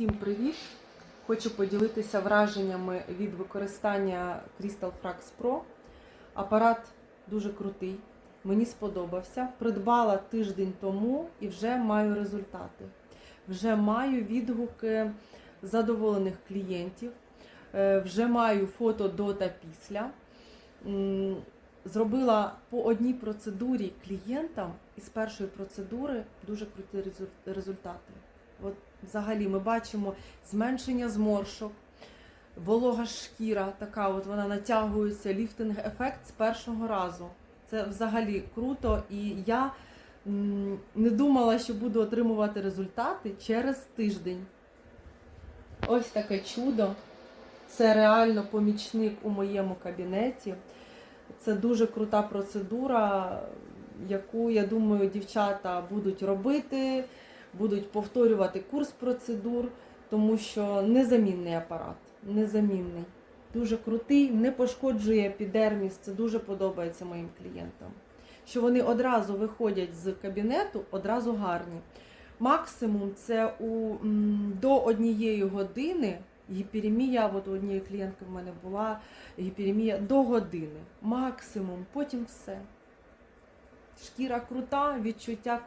Всім привіт! Хочу поділитися враженнями від використання Crystal Frax Pro. Апарат дуже крутий, мені сподобався. Придбала тиждень тому і вже маю результати. Вже маю відгуки задоволених клієнтів, е, вже маю фото до та після. Зробила по одній процедурі клієнтам із першої процедури дуже круті результати. От взагалі ми бачимо зменшення зморшок, волога шкіра, така от вона натягується, ліфтинг ефект з першого разу. Це взагалі круто. І я не думала, що буду отримувати результати через тиждень. Ось таке чудо. Це реально помічник у моєму кабінеті. Це дуже крута процедура, яку, я думаю, дівчата будуть робити, будуть повторювати курс процедур, тому що незамінний апарат, незамінний. Дуже крутий, не пошкоджує епідерміс. Це дуже подобається моїм клієнтам. Що вони одразу виходять з кабінету, одразу гарні. Максимум це у, до однієї години гіперемія, от у однієї клієнтки в мене була гіперемія до години. Максимум, потім все. Шкіра крута, відчуття круте.